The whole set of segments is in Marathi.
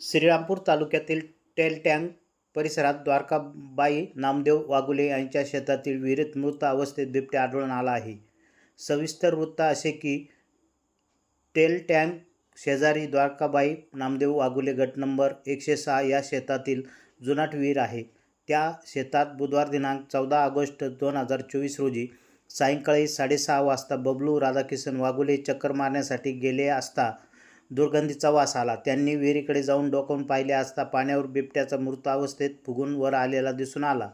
श्रीरामपूर तालुक्यातील टेलटँग परिसरात द्वारकाबाई नामदेव वाघुले यांच्या शेतातील विहिरीत मृत अवस्थेत बिबट्या आढळून आला आहे. सविस्तर वृत्त असे की टेलटँग शेजारी द्वारकाबाई नामदेव वाघुले गट नंबर एकशे सहा या शेतातील जुनाट विहीर आहे. त्या शेतात बुधवार दिनांक चौदा ऑगस्ट दोन हजार चोवीस रोजी सायंकाळी साडेसहा वाजता बबलू राधाकिशन वाघुले चक्कर मारण्यासाठी गेले असता दुर्गंधीचा वास आला. त्यांनी विहिरीकडे जाऊन डोकावून पाहिले असता पाण्यावर बिबट्याचा मृत अवस्थेत फुगून वर आलेला दिसून आला.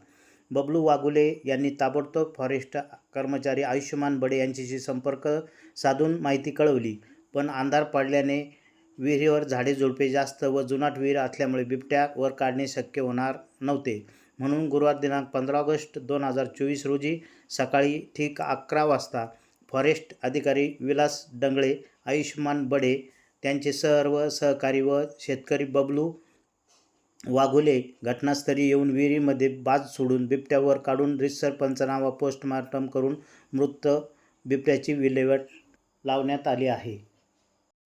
बबलू वाघुले यांनी ताबडतोब फॉरेस्ट कर्मचारी आयुष्यमान बडे यांच्याशी संपर्क साधून माहिती कळवली. पण अंधार पडल्याने विहिरीवर झाडे झुडपे जास्त व जुनाट विहीर असल्यामुळे बिबट्या वर काढणे शक्य होणार नव्हते. म्हणून गुरुवार दिनांक पंधरा ऑगस्ट दोन हजार चोवीस रोजी सकाळी ठीक अकरा वाजता फॉरेस्ट अधिकारी विलास डंगळे आयुष्यमान बडे त्यांचे सर्व सहकारी व शेतकरी बबलू वाघुले घटनास्थळी येऊन विहिरीमध्ये बाज सोडून बिबट्यावर काढून रिसर पंचनामा पोस्टमार्टम करून मृत बिबट्याची विल्हेवाट लावण्यात आली आहे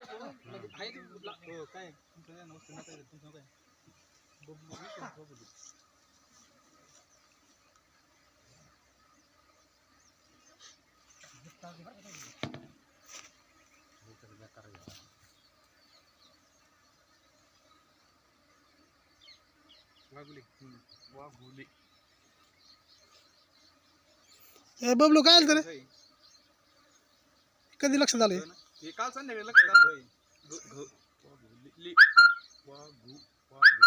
आहे ते कुठला हो काय तुमचं काय नाव सुना काय तुमचं नाव काय बबलू विष्णू बबलू वाघुले हम्म, वाघुले ए बबलू काय आलं रे. कधी लक्षात आलं हे? काल संध्याकाळी लक्षात आलं. होय. घ- घ- वाघुले ले. वाघू वाघू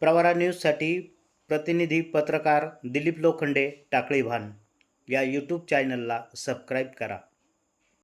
प्रवरा न्यूजसाठी प्रतिनिधी पत्रकार दिलीप लोखंडे टाकळी भान. या यूट्यूब चॅनलला सबस्क्राईब करा.